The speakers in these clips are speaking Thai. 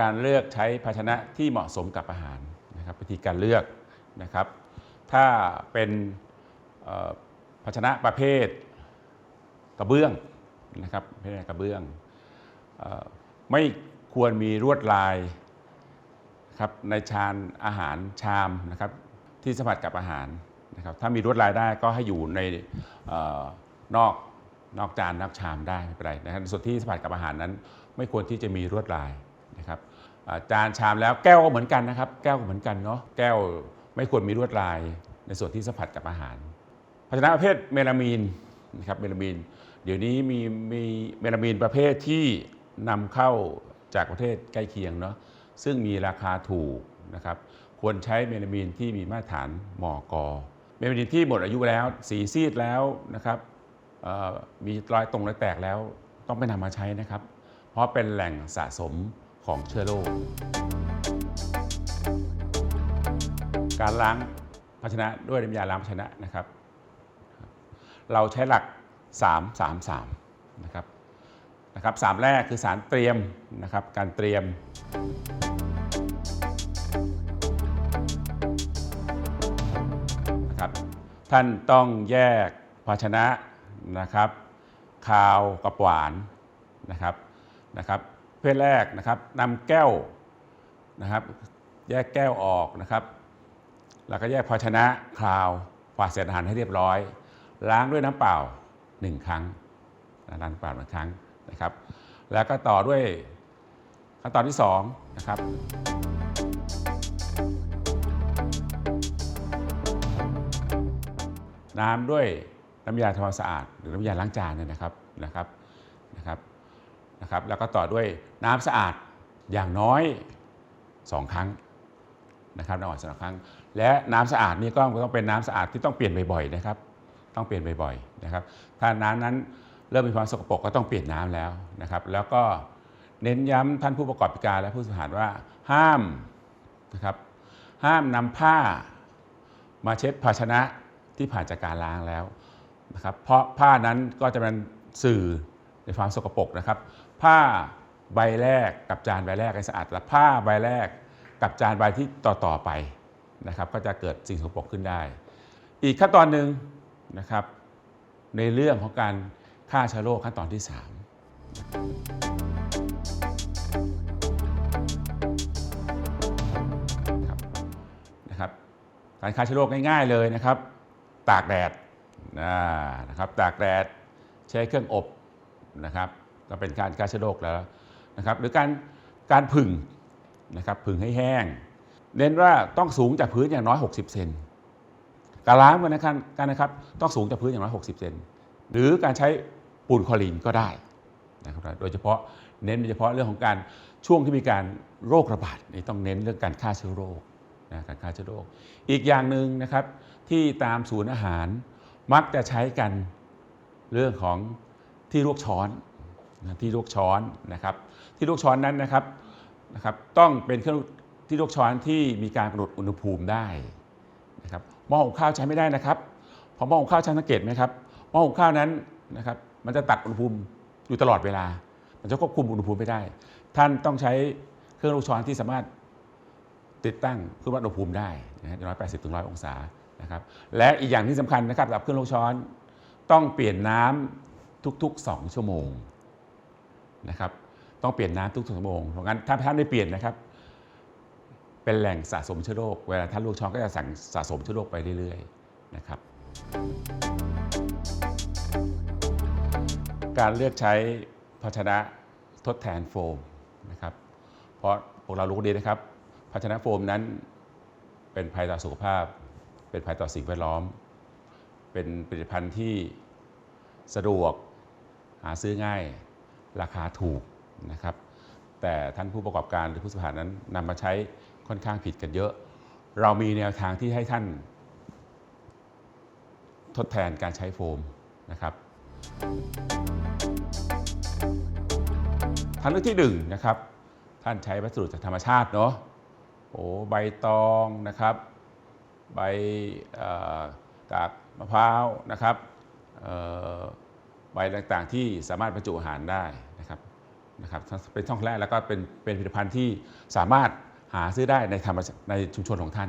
การเลือกใช้ภาชนะที่เหมาะสมกับอาหารนะครับวิธีการเลือกนะครับ ถ้าเป็นภาชนะประเภทกระเบื้องนะครับเภทกระเบื้องออไม่ควรมีลวดลายครับในชานอาหารชามนะครับที่สัมผัสกับอาหารนะครับถ้ามีลวดลายได้ก็ให้อยู่ในออนอกนอกจานนอกชามได้ไม่เป็นไรนะครับส่วนที่สัมผัสกับอาหารนั้น ไม่ควรที่จะมีลวดลาย จานชามแล้วแก้วก็เหมือนกันนะครับ แก้วก็เหมือนกันเนาะแก้วไม่ควรมีลวดลายในส่วนที่สัมผัสกับอาหารภาชนะประเภทเมลามีนนะครับเมลามีน เดี๋ยวนี้มีมีเมลามีนประเภทที่นำเข้าจากประเทศใกล้เคียงเนาะซึ่งมีราคาถูกนะครับควรใช้เมลามีนที่มีมาตรฐานมอกเมลามีนที่หมดอายุแล้ว สีซีดแล้วนะครับมีรอยตรงรอยแตกแล้วต้องไปนำมาใช้นะครับ เพราะเป็นแหล่งสะสม ของเชื้อโรค การล้างภาชนะด้วยน้ำยาล้างภาชนะนะครับ เราใช้หลัก 3 3 3นะครับนะครับสามแรกคือสารเตรียมนะครับ การเตรียม นะครับ ท่านต้องแยกภาชนะนะครับคาวกับหวานนะครับนะครับ เภทแรกนะครับนำแก้วนะครับ แยกแก้วออกนะครับ แล้วก็แยกภาชนะคราวฝาเศษอาหารให้เรียบร้อย ล้างด้วยน้ำเปล่า1ครั้งล้างน้ำเปล่าหนึ่งครั้งนะครับ แล้วก็ต่อด้วยขั้นตอนที่2นะครับน้ำด้วยน้ำยาทำความสะอาด หรือน้ำยาล้างจานเนี่ยนะครับนะครับนะครับ นะครับแล้วก็ต่อด้วยน้ำสะอาดอย่างน้อย 2 ครั้งนะครับน้ำสะอาดสองครั้ง และน้ำสะอาดนี่ก็ต้องเป็นน้ำสะอาดที่ต้องเปลี่ยนบ่อยๆนะครับ ต้องเปลี่ยนบ่อยๆนะครับ ถ้าน้ำนั้นเริ่มมีความสกปรกก็ต้องเปลี่ยนน้ำแล้วนะครับ แล้วก็เน้นย้ำท่านผู้ประกอบการและผู้บริหารว่าห้ามนะครับห้ามนำผ้ามาเช็ดภาชนะที่ผ่านจากการล้างแล้วนะครับ เพราะผ้านั้นก็จะเป็นสื่อในความสกปรกนะครับ ผ้าใบแรกกับจานใบแรกให้สะอาดและผ้าใบแรกกับจานใบที่ต่อๆไปนะครับ ก็จะเกิดสิ่งสกปรกขึ้นได้ อีกขั้นตอนหนึ่งนะครับ ในเรื่องของการฆ่าเชื้อโรคขั้นตอนที่3นะครับนะครับการฆ่าเชื้อโรคง่ายๆเลยนะครับ ตากแดดนะครับ ตากแดดใช้เครื่องอบนะครับ ก็เป็นการฆ่าเชื้อโรคแล้วนะครับ หรือการการผึ่งนะครับผึ่งให้แห้ง เน้นว่าต้องสูงจากพื้นอย่างน้อย 60 เซนการล้างมันนะครับการนะครับต้องสูงจากพื้นอย่างน้อย 60 เซนหรือการใช้ปูนคลอรีนก็ได้นะครับโดยเฉพาะเน้นโดยเฉพาะเรื่องของการช่วงที่มีการโรคระบาดนี่ต้องเน้นเรื่องการฆ่าเชื้อโรคนะการฆ่าเชื้อโรค อีกอย่างหนึ่งนะครับที่ตามศูนย์อาหารมักจะใช้กันเรื่องของที่ลวกช้อน ที่ลวกช้อนนะครับ ที่ลวกช้อนนั้นนะครับนะครับ ต้องเป็นเครื่องที่ลวกช้อนที่มีการกำหนดอุณหภูมิได้นะครับหม้อหุงข้าวใช้ไม่ได้นะครับเพอหม้อหุงข้าวใช้สังเกตไหมครับหม้อหุงข้าวนั้นนะครับ มันจะตัดอุณหภูมิอยู่ตลอดเวลา มันจะควบคุมอุณหภูมิไม่ได้ ท่านต้องใช้เครื่องลวกช้อนที่สามารถติดตั้งเครื่องวัดอุณหภูมิได้นะฮะร้อยแปดสิบถึงร้อยองศานะครับและอีกอย่างที่สำคัญนะครับสำหรับเครื่องลวกช้อนต้องเปลี่ยนน้ำทุกๆ 2 ชั่วโมง นะครับต้องเปลี่ยนน้ำทุกๆชั่วโมงเพราะงั้นถ้าท่านไม่เปลี่ยนนะครับ เป็นแหล่งสะสมเชื้อโรคเวลาท่านลวกช้อนก็จะสั่งสะสมเชื้อโรคไปเรื่อยๆนะครับ การเลือกใช้ภาชนะทดแทนโฟมนะครับ เพราะพวกเรารู้ดีนะครับ ภาชนะโฟมนั้นเป็นภัยต่อสุขภาพ เป็นภัยต่อสิ่งแวดล้อม เป็นผลิตภัณฑ์ที่สะดวกหาซื้อง่าย ราคาถูกนะครับ แต่ท่านผู้ประกอบการหรือผู้บริหารนั้นนำมาใช้ค่อนข้างผิดกันเยอะ เรามีแนวทางที่ให้ท่าน ทดแทนการใช้โฟมนะครับทางเลือกที่หนึ่งนะครับท่านใช้วัสดุจากธรรมชาติเนาะโอ้ใบตองนะครับ ใบกากมะพร้าวนะครับ ใบต่างๆ ที่สามารถบรรจุอาหารได้นะครับนะครับเป็นช่องแรกแล้วก็เป็นเป็นผลิตภัณฑ์ที่สามารถหาซื้อได้ในธรรมในชุมชนของท่าน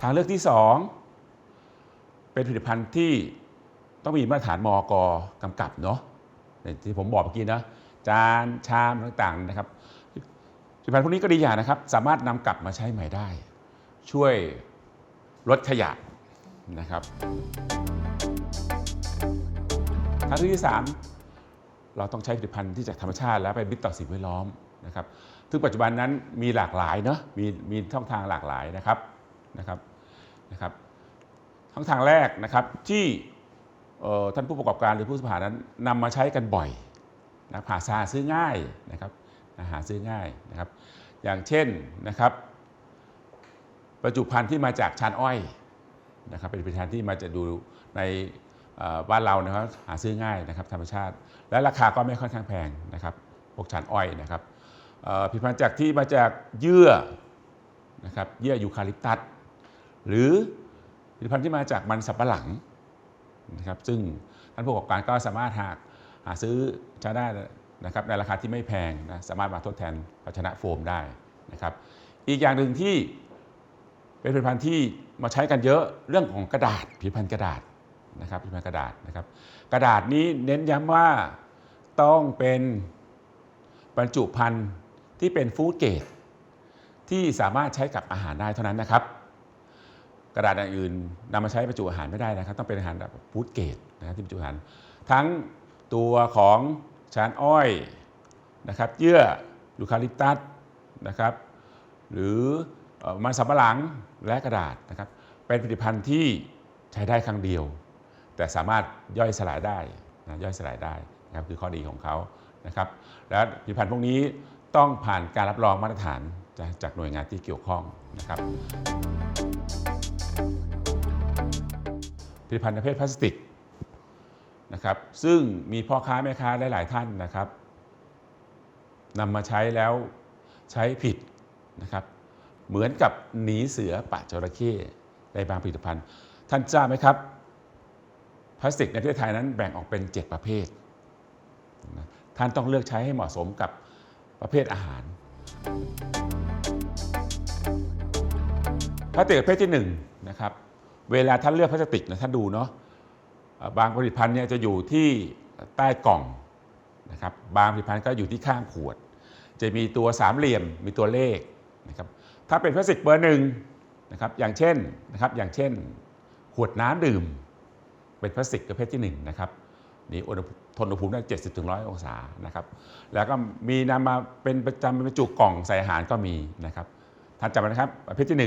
ทางเลือกที่ 2 เป็นผลิตภัณฑ์ที่ต้องมีมาตรฐานมอกกำกับเนาะที่ผมบอกเมื่อกี้นะจานชามต่างๆนะครับผลิตภัณฑ์พวกนี้ก็ดีอย่างนะครับ สามารถนำกลับมาใช้ใหม่ได้ ช่วยลดขยะ นะครับทางเลือกที่3เราต้องใช้ผลิตภัณฑ์ที่จากธรรมชาติ แล้วเป็นมิตรต่อสิ่งแวดล้อมนะครับซึ่งปัจจุบันนั้นมีหลากหลายเนาะมีมีช่องทางหลากหลายนะครับนะครับนะครับช่องทางแรกนะครับที่ท่านผู้ประกอบการหรือผู้สมัครนั้นนำมาใช้กันบ่อยนะหาซาซื้อง่ายนะครับหาซื้อง่ายนะครับ อย่างเช่นนะครับ ประจุภัณฑ์ที่มาจากชานอ้อย นะครับเป็นผลิตภัณฑ์ที่มาจะดูในบ้านเรานะครับหาซื้อง่ายนะครับธรรมชาติ และราคาก็ไม่ค่อนข้างแพงนะครับพวกชานอ้อยนะครับผลิตภัณฑ์จากที่มาจากเยื่อนะครับเยื่อยูคาลิปตัสหรือผลิตภัณฑ์ที่มาจากมันสับปะหลังนะครับซึ่งท่านผู้ประกอบการก็สามารถหาหาซื้อใช้ได้นะครับในราคาที่ไม่แพงนะสามารถมาทดแทนภาชนะโฟมได้นะครับ อีกอย่างหนึ่งที่ เป็นผลิตภัณฑ์ที่มาใช้กันเยอะเรื่องของกระดาษผลิตภัณฑ์กระดาษนะครับผลิตภัณฑ์กระดาษนะครับ กระดาษนี้เน้นย้ำว่าต้องเป็นบรรจุภัณฑ์ที่เป็นฟู้ดเกรดที่สามารถใช้กับอาหารได้เท่านั้นนะครับ กระดาษอย่างอื่นนำมาใช้บรรจุอาหารไม่ได้นะครับ ต้องเป็นอาหารแบบฟู้ดเกรดนะครับที่บรรจุอาหาร ทั้งตัวของชานอ้อยนะครับเยื่อยูคาลิปตัสนะครับ หรือเอ่อ มันสำปะหลังและกระดาษนะครับ เป็นผลิตภัณฑ์ที่ใช้ได้ครั้งเดียว แต่สามารถย่อยสลายได้นะย่อยสลายได้นะครับคือข้อดีของเขานะครับ และผลิตภัณฑ์พวกนี้ต้องผ่านการรับรองมาตรฐานจากหน่วยงานที่เกี่ยวข้องนะครับผลิตภัณฑ์ประเภทพลาสติกนะครับ ซึ่งมีพ่อค้าแม่ค้าหลาย ๆ ท่านนะครับนำมาใช้แล้วใช้ผิดนะครับ เหมือนกับหนีเสือปะจระเข้ในบางผลิตภัณฑ์ ท่านทราบไหมครับ พลาสติกในประเทศไทยนั้นแบ่งออกเป็น 7 ประเภท ท่านต้องเลือกใช้ให้เหมาะสมกับประเภทอาหาร พลาสติกประเภทที่1นะครับเวลาท่านเลือกพลาสติกนะท่านดูเนาะบางผลิตภัณฑ์เนี่ยจะอยู่ที่ใต้กล่องนะครับบางผลิตภัณฑ์ก็อยู่ที่ข้างขวด จะมีตัวสามเหลี่ยมมีตัวเลขนะครับ ถ้าเป็นพลาสติกเบอร์หนึ่งนะครับอย่างเช่นนะครับอย่างเช่น ขวดน้ำดื่ม เป็นพลาสติกประเภทที่1นะครับนี่อุณหภูมิทนอุณหภูมิได้70ถึง100องศานะครับแล้วก็มีนำมาเป็นประจำเป็นบรรจุกล่องใส่อาหารก็มีนะครับท่านจำไว้นะครับประเภทที่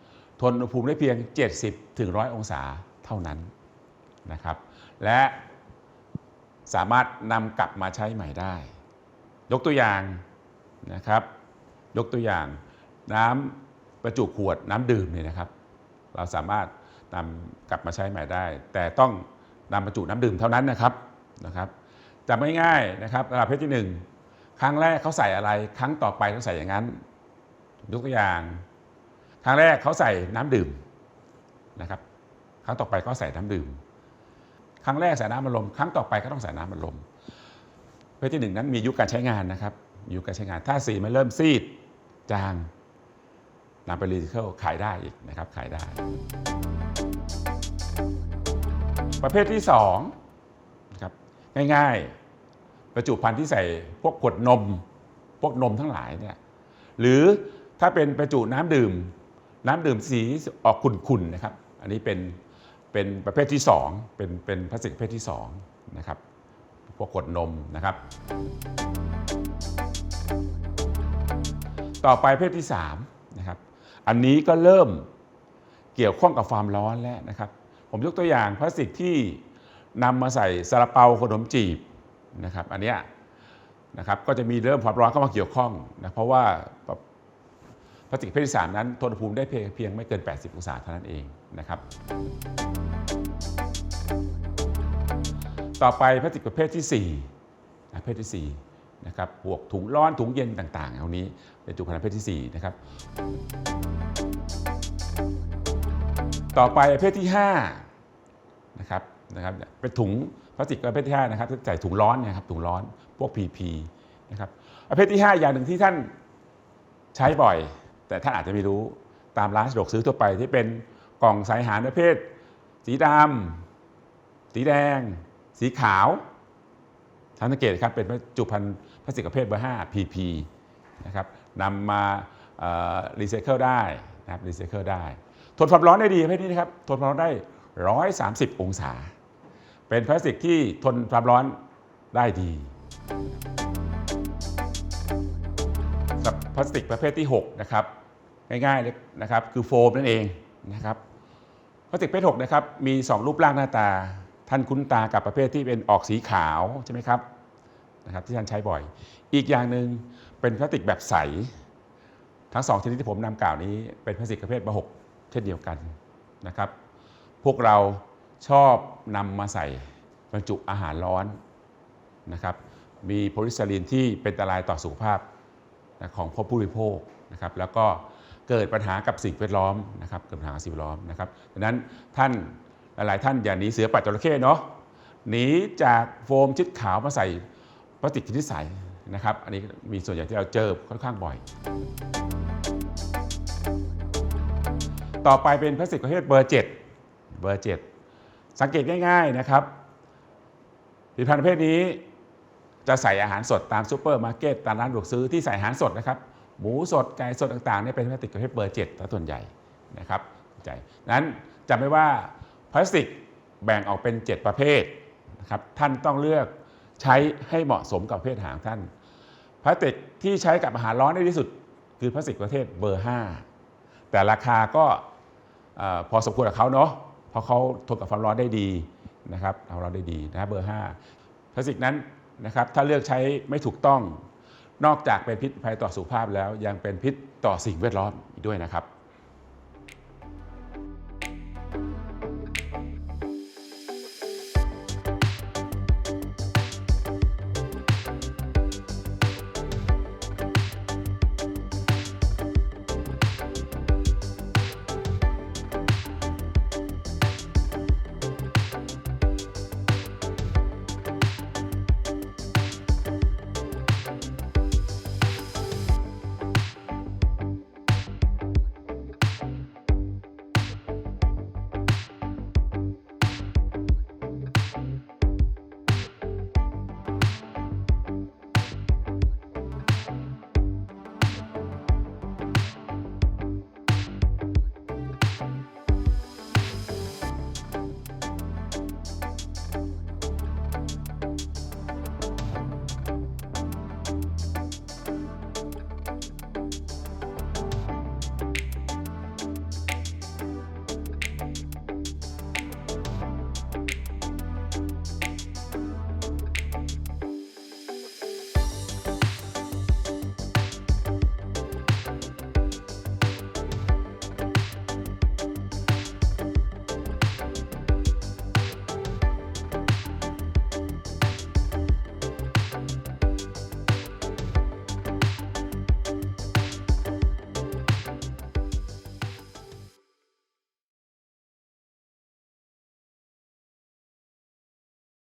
1 ทนอุณหภูมิได้เพียง 70ถึง100องศาเท่านั้นนะครับและสามารถนำกลับมาใช้ใหม่ได้ ยกตัวอย่างนะครับ ยกตัวอย่าง น้ำประจุขวดน้ำดื่มเนี่ยนะครับ เราสามารถนำกลับมาใช้ใหม่ได้ แต่ต้องนำบรรจุน้ำดื่มเท่านั้นนะครับนะครับจำง่ายๆนะครับระดับเพศที่ 1 ครั้งแรกเขาใส่อะไร ครั้งต่อไปต้องใส่อย่างนั้นยกตัวอย่าง ครั้งแรกเขาใส่น้ำดื่มนะครับ ครั้งต่อไปก็ใส่น้ำดื่ม ครั้งแรกใส่น้ำมันลมครั้งต่อไปก็ต้องใส่น้ำมันลมเพศที่หนึ่งนั้นมียุคการใช้งานนะครับยุคการใช้งานถ้าสีมันเริ่มซีดจาง นำไปรีไซเคิลขายได้อีกนะครับขายได้ ประเภทที่2นะครับง่ายๆ ประจุภัณฑ์ที่ใส่พวกขวดนม พวกนมทั้งหลายเนี่ยหรือถ้าเป็นประจุน้ำดื่ม น้ำดื่มสีออกขุ่นๆนะครับ อันนี้เป็นเป็นประเภทที่ 2 เป็นเป็นพลาสติกประเภทที่2นะครับพวกขวดนมนะครับ ต่อไปประเภทที่ 3 อันนี้ก็เริ่มเกี่ยวข้องกับความร้อนแล้วนะครับ ผมยกตัวอย่างพลาสติกที่นำมาใส่ซาลาเปาขนมจีบนะครับอันเนี้ยนะครับก็จะมีเริ่มความร้อนเข้ามาเกี่ยวข้องนะเพราะว่าพลาสติกประเภทที่สามนั้นทนอุณหภูมิได้เพียงไม่เกิน 80 องศาเท่านั้นเองนะครับ ต่อไปพลาสติกประเภทที่4นะประเภทที่4 นะครับพวกถุงร้อนถุงเย็นต่างๆ เอานี้เป็นจุดขนาดประเภทที่ 4 นะครับ ต่อไปประเภทที่5นะครับนะครับเป็นถุงพลาสติกประเภทที่5นะครับใส่ถุงร้อนเนยครับถุงร้อนพวก PP นะครับประเภทที่ 5 อย่างหนึ่งที่ท่านใช้บ่อย แต่ท่านอาจจะไม่รู้ตามร้านสะดวกซื้อทั่วไปที่เป็นกล่องใส่อาหารประเภท สีดำสีแดง สีขาว ทานสังเกตครับเป็นจุภัณฑ์พลาสติกประเภทเบอร์5 PP นะครับนำมารีไซเคิลได้นะครับรีไซเคิลได้ ทนความร้อนได้ดีประเภทนี้นะครับทนความร้อนได้ 130 องศา เป็นพลาสติกที่ทนความร้อนได้ดีสำหรับพลาสติกประเภทที่ 6 นะครับ ง่ายๆเลยนะครับคือโฟมนั่นเองนะครับพลาสติกประเภท6นะครับมี 2 รูปร่างหน้าตา ท่านคุ้นตากับประเภทที่เป็นออกสีขาวใช่ไหมครับนะครับที่ท่านใช้บ่อย อีกอย่างหนึ่งเป็นพลาสติกแบบใส ทั้งสองชนิดที่ผมนำกล่าวนี้เป็นพลาสติกประเภทบอร์หกเช่นเดียวกันนะครับ พวกเราชอบนำมาใส่บรรจุอาหารร้อนนะครับมีโพลิสไตรีนที่เป็นอันตรายต่อสุขภาพของผู้บริโภคนะครับแล้วก็เกิดปัญหากับสิ่งแวดล้อมนะครับเกิดปัญหาสิ่งแวดล้อมนะครับดังนั้นท่าน หลายๆท่านอย่าหนีเสือปัดจระเข้เนาะหนีจากโฟมชิดขาวมาใส่พลาสติกชนิดใสนะครับอันนี้มีส่วนใหญ่ที่เราเจอค่อนข้างบ่อย ต่อไปเป็นพลาสติกประเภทเบอร์7เบอร์7สังเกตง่ายๆนะครับผลิตภัณฑ์ประเภทนี้จะใส่อาหารสดตามซูเปอร์มาร์เก็ตตามร้านสะดวกซื้อที่ใส่อาหารสดนะครับหมูสดไก่สดต่างๆเนี่ยเป็นพลาสติกประเภทเบอร์7ถ้าส่วนใหญ่นะครับใจนั้นจำไว้ว่า พลาสติกแบ่งออกเป็น 7 ประเภทนะครับท่านต้องเลือกใช้ให้เหมาะสมกับเภทาหางท่าน พลาสติกที่ใช้กับอาหารร้อนได้ที่สุด คือพลาสติกประเภทเบอร์ 5 แต่ราคาก็พอสมควรกับเขาเนาะเพราะเขาทนกับความร้อนได้ดีนะครับเอาเราได้ดีนะเบอร์ 5 พลาสติกนั้นนะครับถ้าเลือกใช้ไม่ถูกต้องนอกจากเป็นพิษภัยต่อสุขภาพแล้วยังเป็นพิษต่อสิ่งแวดล้อมอีกด้วยนะครับ